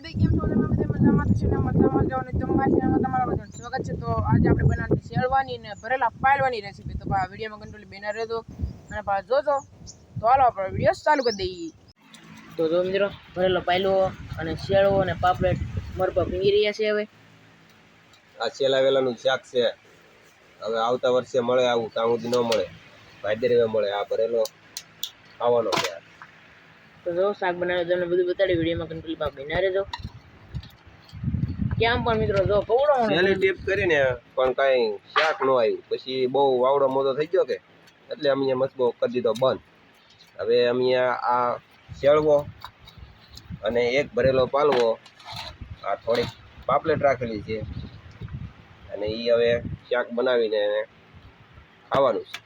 બધા કેમ છો તમે બધા મજામાં છો ને મજામાં જાઓ ને તમારા ચેનલમાં તમારા બધાનું સ્વાગત છે. તો આજે આપણે બનાવવાની શેરવાની ને ભરેલા પાયલવાની રેસીપી તો આ વિડીયોમાં કંટ્રોલી બેના રહેજો. અને પા જોજો. તો હાલો આપણે વીડિયો ચાલુ કરી દઈએ. તો જો મિત્રો ભરેલો પાયલો અને શેળવો અને પાપલેટ મરપા ભીંગી રહ્યા છે હવે. આ શેલાવેલાનું વેલાનું શાક છે. હવે આવતા વર્ષે મળે આવું ત્યાં સુધી ન મળે. ભાદરવે મળે આ ભરેલો ખાવાનો છે. તો જો શાક બનાવે તમને બધું બતાડી વિડીયોમાં કંટ્રોલમાં બેના રહેજો ક્યાં પણ મિત્રો જો કવડો છેલ્લી ટેપ કરીને પણ કાઈ શાક ન આવ્યું પછી બહુ વાવડો મોટો થઈ ગયો કે એટલે અમે મસબો કરી દીધો બંધ. હવે અમે આ શેળવો અને એક ભરેલો પાલવો આ થોડીક પાપલેટ રાખેલી છે. અને એ હવે શાક બનાવીને એને ખાવાનું છે.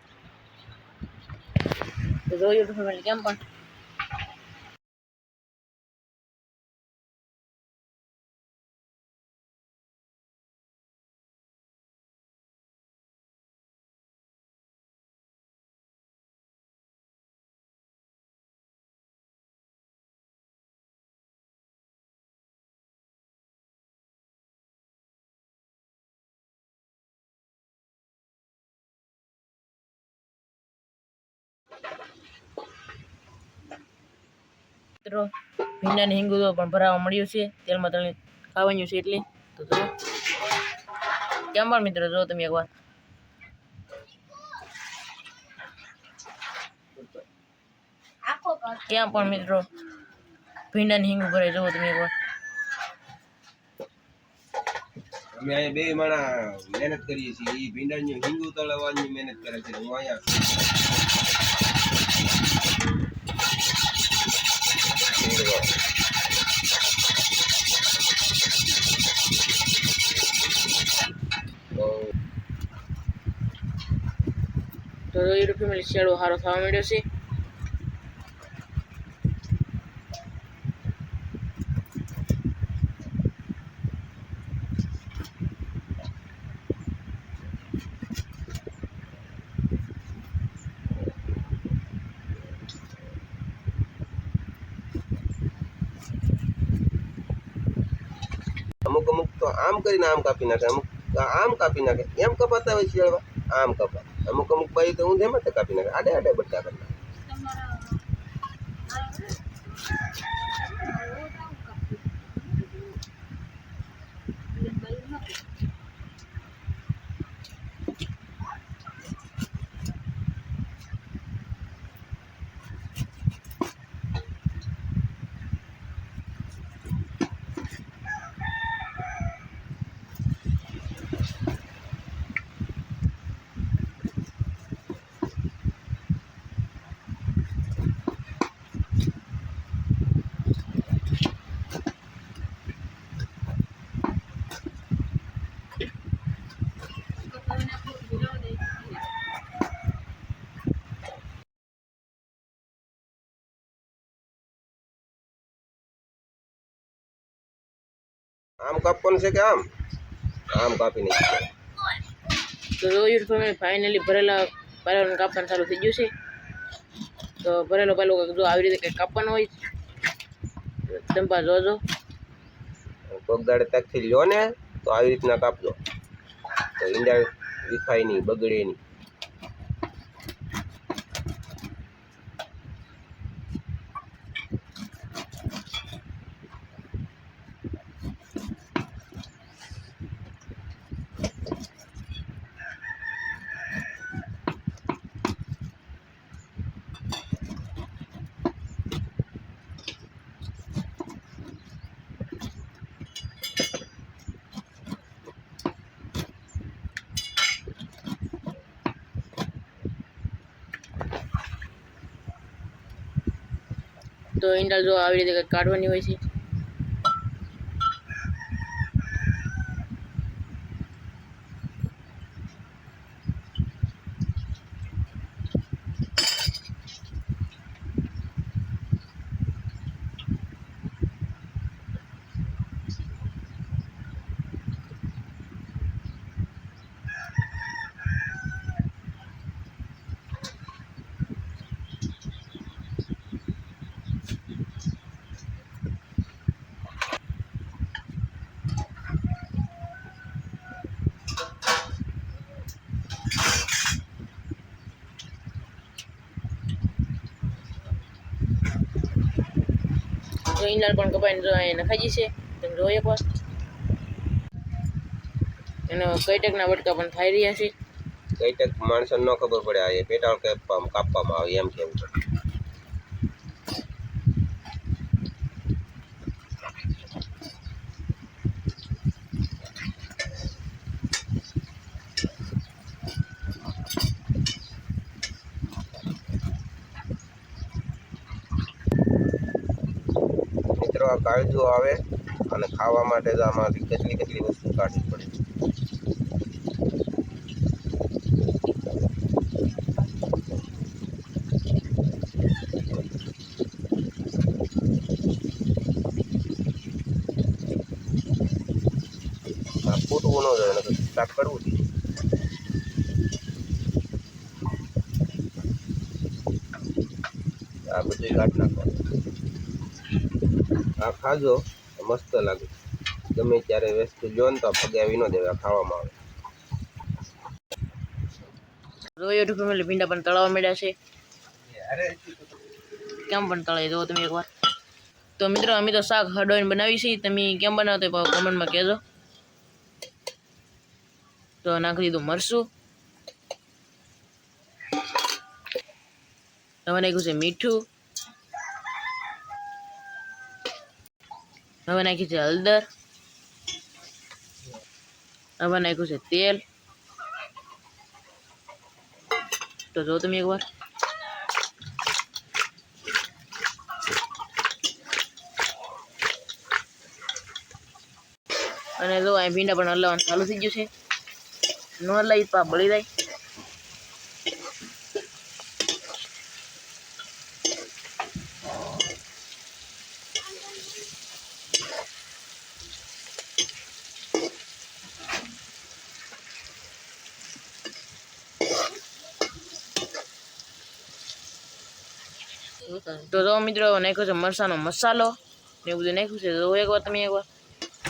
તો કેમ પણ? મિત્રો, ભીંડાને હિંગુ પણ ભરાવા મળ્યું છે. તેલમાં તળી ખાવાનું છે એટલે. તો જો, કેમ પણ મિત્રો, જો તમે એકવાર. ક્યાં પણ મિત્રો, ભીંડાને હિંગુ ભરાય જોવો તમે એકવાર. અમે અહીંયા બે માણા મહેનત કરીએ છીએ. એ ભીંડાની હિંગુ તળવાની મહેનત કરે છે. હું અહીંયા તો તો ફેમિલી શેડો સારો થવા મળ્યો છે. અમુક અમુક તો આમ કરીને આમ કાપી નાખે, અમુક આમ કાપી નાખે. એમ કપાતા હોય શિયાળવા આમ કપાય. અમુક અમુક ભાઈ તો જેમ જ કાપી નાખે. આડે આડે બધા કરી નાખે આમ કાપવાનું છે કે આમ? આમ કાપી નહીં તો જોયું તમે ફાઇનલી ભરેલા પાયલોને કાપવાનું ચાલુ થઈ ગયું છે. તો ભરેલો પાલો જો આવી રીતે કંઈક કાપવાનું હોય ચંપા જોજો. કોક દાડે તકથી લ્યો ને તો આવી રીતના કાપજો. તો ઈંડા વિખાય નહીં બગડે નહીં. તો ઈંડા જો આવી રીતે કાઢવાની હોય છે. જો ઈંડા પણ કપાઈને અહીંયા નખાઈ જશે તમે જો એકવાર એનો કઈ ટેકના બટકા પણ થઈ રહ્યા છે. કઈ તક માણસોને ન ખબર પડે, આ પેટાળ કાપવામાં આવે, એમ કેવું કાળજુ આવે અને ખાવા માટે તો આમાંથી કેટલી કેટલી વસ્તુ કાઢવી પડે. ફૂટવું ન જોઈએ નકર કરવું જોઈએ આ બધું કાઢ નાખવાનું. આ ખાજો તો મસ્ત લાગે. ગમે ત્યારે વસ્તુ જો ને તો ફગાવી ન દેવા ખાવામાં આવે. જો યુટ્યુબ ફેમિલી ભીંડા પણ તળાવવા મળ્યા છે. કેમ પણ તળાવી દો તમે એકવાર. તો મિત્રો અમે તો શાક હડોઈને બનાવી છીએ તમે કેમ બનાવતો કોમેન્ટમાં કહેજો. તો નાખી દીધું મરશું તમે નાખ્યું છે મીઠું. હવે નાખ્યું છે હળદર હવે નાખ્યું છે તેલ તો જો તમે એકવાર અને જો અહીં ભીંડા પણ હલાવવાનું ચાલુ થઈ ગયું છે ન હલાવી પા બળી જાય તો જો મિત્રો નાખ્યો છે મરસાનો મસાલો ને બધું નાખ્યું છે. જો એકવાર તમે એકવાર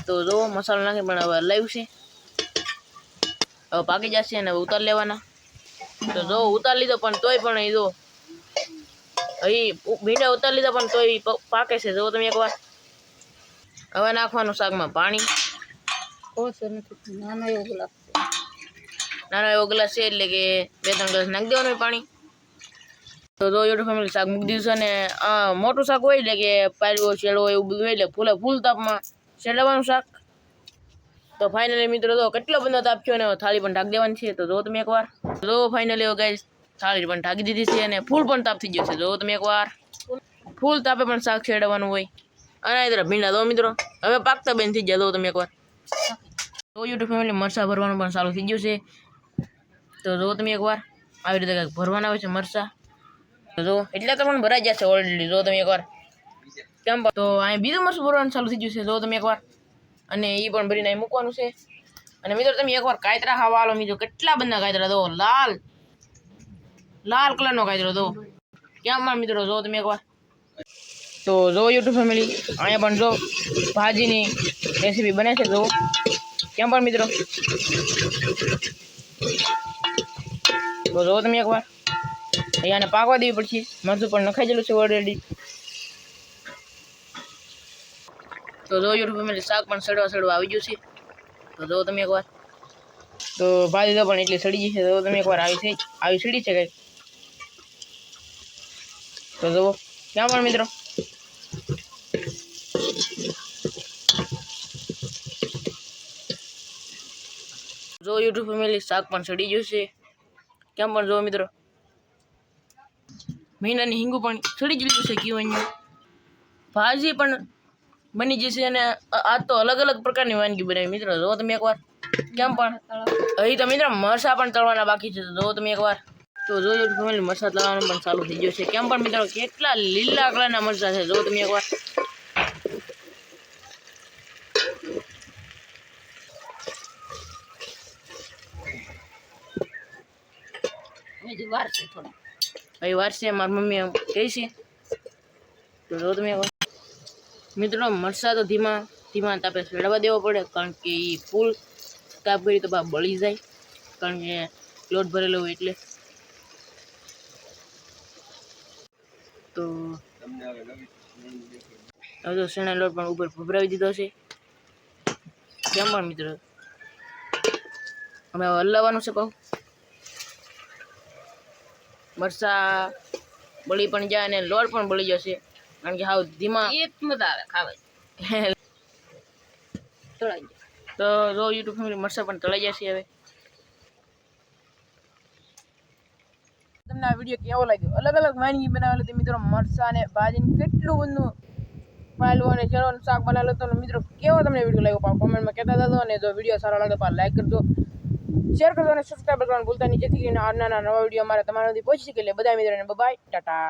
તો જો મસાલો નાખી પણ હવે લાવ્યું છે હવે પાકી જશે અને હવે ઉતાર લેવાના. તો જો ઉતાર લીધો પણ તોય પણ એ જો અહીં ભીંડા ઉતાર લીધા પણ તોય પાકે છે. જો તમે એકવાર હવે નાખવાનું શાકમાં પાણી. નાનો એવો ગ્લાસ છે. એટલે કે બે ત્રણ ગ્લાસ નાખી દેવાનું પાણી. તો તો યુટ્યુબ ફેમિલી શાક મૂકી દીધું છે અને આ મોટું શાક હોય એટલે કે પાલવો શેડવો એવું બધું હોય એટલે ફૂલે ફૂલ તાપમાં શેડવાનું શાક. તો ફાઇનલી મિત્રો તો કેટલો બધો તાપ થયો ને, થાળી પણ ઢાંકી દેવાની છે. તો જો તમે એકવાર, જો ફાઇનલી હવે થાળી પણ ઢાંકી દીધી છે અને ફૂલ પણ તાપ થઈ ગયો છે. જો તમે એકવાર, ફૂલ તાપે પણ શાક શેડવાનું હોય. અને આ ભીંડા દો મિત્રો, હવે પાકતા બેન થઈ ગયા, જો તમે એકવાર. તો યુટ્યુબ ફેમિલી મરસા ભરવાનું પણ સારું થઈ ગયું છે. તો જો તમે એકવાર, આવી રીતે કંઈક ભરવાના હોય છે મરચાં. તો જો, એટલે તો પણ ભરાઈ જશે ઓલરેડી જો તમે એકવાર. કેમ તો અહીં બીજું મસ્ત ભરવાનું ચાલુ થઈ ગયું છે, જો તમે એકવાર. અને એ પણ ભરીને અહીં મૂકવાનું છે. અને મિત્રો, તમે એકવાર કાયતરા ખાવા આલો મિત્રો કેટલા બધા કાયતરા દો? લાલ. લાલ કલરનો કાયતરો દો. કેમ પણ મિત્રો, જો તમે એકવાર. તો જો યુટ્યુબ ફેમિલી, અહીંયા પણ જો ભાજીની રેસીપી બને છે, જો. કેમ પણ મિત્રો? તો જો તમે એકવાર. અહીંયાને પાકવા દેવી પડશે. મરચું પણ નખાઈ ગયેલું છે ઓલરેડી તો જો યુટ્યુબ શાક પણ સડવા સડવા આવી ગયું છે. તો જો તમે એકવાર. તો ભાજી તો પણ એટલી સડી છે તો તમે એકવાર આવી છે આવી સડી છે કંઈક તો જુઓ. ક્યાં પણ મિત્રો? જો યુટ્યુબ ફેમિલી શાક પણ સડી ગયું છે. કેમ પણ જો મિત્રો? મહિનાની હિંગુ પણ જ લીધું છે અહીંયા ભાજી પણ બની જશે અને આ તો અલગ અલગ પ્રકારની વાનગી બનાવી. મિત્રો, જો તમે એકવાર કેમ પણ અહીં તો મિત્રો મરસા પણ તળવાના બાકી છે. તો જો તમે એકવાર તો જો ફેમિલી મરસા તળવાનું પણ ચાલુ થઈ ગયું છે કેમ પણ મિત્રો, કેટલા લીલા કલરના મરસા છે. જો તમે એકવાર વાર છે થોડા. ભાઈ વાર છે, મારી મમ્મી એમ કહે છે, તો જો તમે મિત્રો મરસા તો ધીમા ધીમા તાપે સડવા દેવો પડે, કારણ કે એ ફૂલ તાપ કરી તો બા બળી જાય, કારણ કે લોટ ભરેલો હોય એટલે. તો હવે તો શેણા લોટ પણ ઉપર ભભરાવી દીધો છે. કેમ પણ, મિત્રો? અમે હલાવવાનું છે કહું મરસા બળી પણ જાય અને લોટ પણ બળી જશે. કારણ કે હાવ ધીમા એક મજા આવે ખાવા તળાઈ જાય. તો જો યુટ્યુબ ફેમિલી મરસા પણ તળાઈ જશે હવે. તમને આ વીડિયો કેવો લાગ્યો? અલગ અલગ વાનગી બનાવેલો તો મિત્રો મરસા અને ભાજીને કેટલું બધું પાયલું અને ચરવાનું શાક બનાવેલો તો મિત્રો કેવો તમને વીડિયો લાગ્યો? કોમેન્ટમાં કહેતા જજો અને જો વીડિયો સારો લાગે તો લાઈક કરજો. શેર કરજો અને સબસ્ક્રાઈબ કરવાનું ભૂલતા નહીં. જેથી કરીને આજના નવા વીડિયો અમારા તમારા સુધી પહોંચી શકે. એટલે બધા મિત્રોને બાય ટાટા.